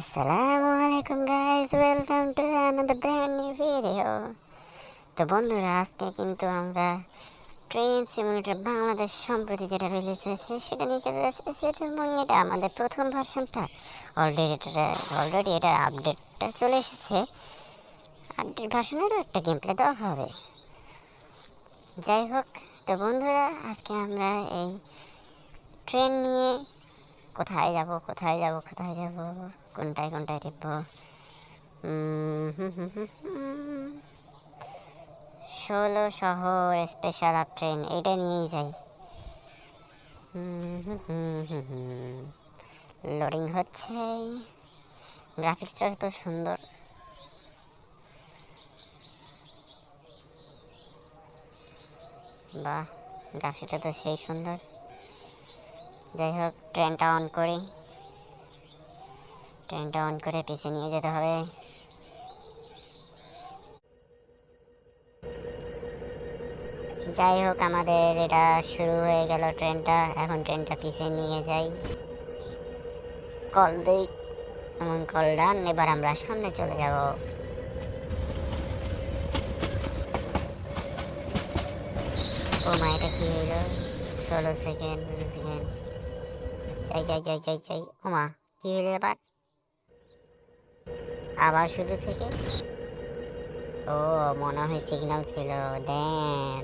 আসসালামু আলাইকুম guys welcome to another brand new video তো বন্ধুরা, আজকে কিন্তু আমরা ট্রেন সিমুলেটর বাংলাদেশ সম্প্রতি যেটা রিলিজ হয়েছে, সেটা নিতে যাচ্ছি সেটা এবং এটা আমাদের প্রথম ভার্সনটা অলরেডি এটা অলরেডি এটার আপডেটটা চলে এসেছে। আপডেট ভার্সনেরও একটা গেম প্লে দেওয়া হবে। যাই হোক, তো বন্ধুরা, আজকে আমরা এই ট্রেন নিয়ে কোথায় যাব কোথায় যাব কোথায় যাব? কোনটায় কোনটায় টিপব। ষোলো শহর স্পেশাল আপ ট্রেন এটা নিয়েই যাই লোডিং হচ্ছে গ্রাফিক্সটা তো সুন্দর বাহ গ্রাফিক্সটা তো সেই সুন্দর যাই হোক ট্রেনটা অন করি ট্রেনটা অন করে পিছিয়ে নিয়ে যেতে হবে। যাই হোক, আমাদের এটা শুরু হয়ে গেল ট্রেনটা এখন ট্রেনটা পিছিয়ে নিয়ে যাই। কল দিই। এমন কল ডান, এবার আমরা সামনে চলে যাব। ও মা, এটা কি হইল? ষোলো সেকেন্ড সেকেন্ড। যাই যাই যাই যাই যাই। ও মা, কি হইল এবার? আবার শুরু থেকে? ও, মনে হয় সিগন্যাল ছিল। ড্যাম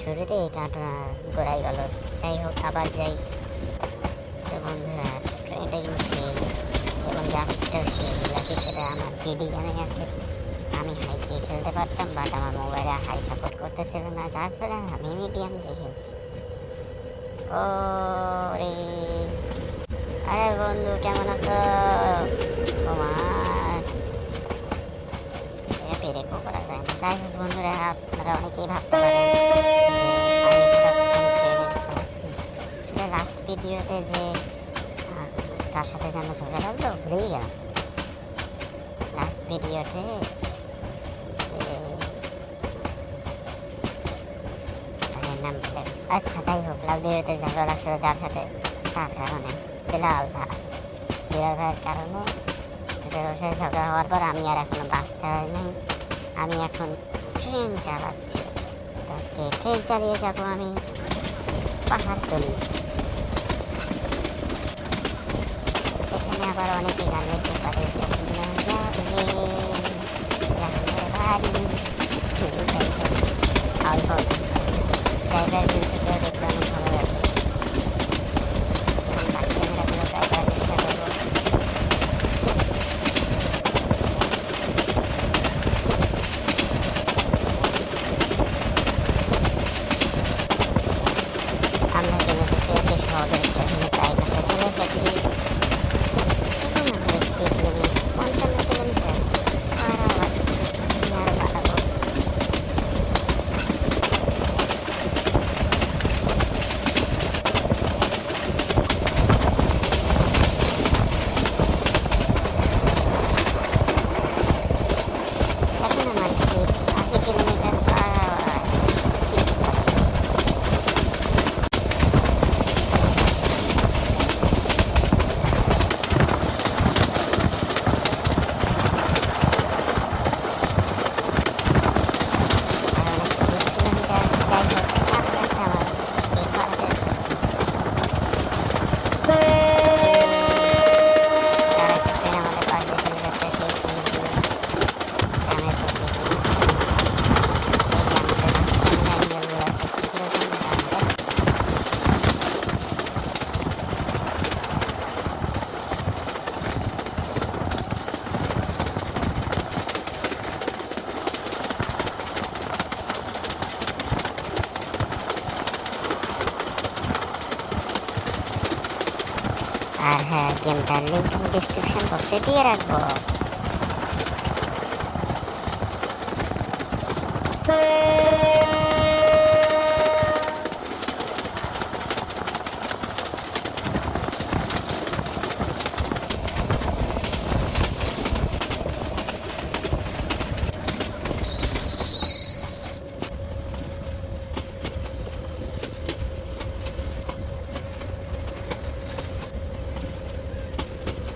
শুরুতেই কাটা গোড়াই গেল। যাই হোক, আবার যাই। বন্ধুরা ট্রেনটা এবং গ্রাফিক্সটা আমার আছে। আমি হাই দিয়ে খেলতে পারতাম বাট আমার মোবাইলে হাই সাপোর্ট করতেছিল না। যার ফলে আমি মিডিয়াম দিয়ে খেলছি। ও রে আরে বন্ধু, কেমন আছো? তোমার এটা পেরে করা। যায় না যাই হোক বন্ধুরা আপনারা অনেকেই ভাবতে পারেন সেটা লাস্ট ভিডিওতে যে কার সাথে যেন ঝগড়া লাগল ভুলেই গেলাম। লাস্ট ভিডিওতে নাম আচ্ছা যাই হোক ভিডিওতে ঝগড়া লাগছিল যার সাথে তার কারণে। বিলাল ভাই। বিলাল ভাইয়ের কারণে ঝগড়া হওয়ার পর আমি আর এখনও বাস চালাই নাই আমি এখন ট্রেন চালাচ্ছি। আজকে ট্রেন চালিয়ে যাব আমি পাহাড় চলি এখানে আবার অনেকে গান লিখতে পারে স্বপ্ন যাবে গ্রামের বাড়ি অল্প ড্রাইভার ভিউটিকেও দেখতে অনেক ভালো লাগে এবং বাকি ক্যামেরাগুলো ট্রাই করার চেষ্টা করব আমরা জেনে যেতে যেতে শহরের স্টেশনে প্রায় কাছে চলে এসেছি এবং আমরা স্পিড লিমিট পঞ্চান্ন কিলোমিটার আর আবার আর বাড়াবো এখন আমার স্পিড আশি কিলোমিটার পার আওয়ার আর হ্যাঁ গেমটার লিঙ্ক আমি ডিসক্রিপশন বক্সে দিয়ে রাখব। তো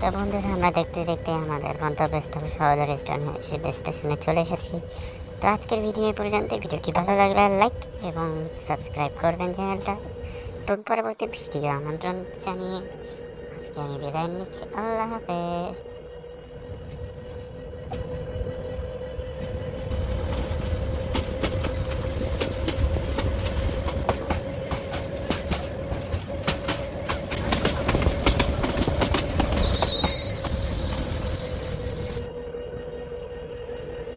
তো বন্ধুরা আমরা দেখতে দেখতে আমাদের গন্তব্যস্থল সহজ স্টেশনে স্টেশনে চলে এসেছি। তো আজকের ভিডিও পর্যন্ত ভিডিওটি ভালো লাগলে লাইক এবং সাবস্ক্রাইব করবেন চ্যানেলটা। এবং পরবর্তী ভিডিও আমন্ত্রণ জানিয়ে আজকে আমি বিদায় নিচ্ছি। আল্লাহ হাফেজ।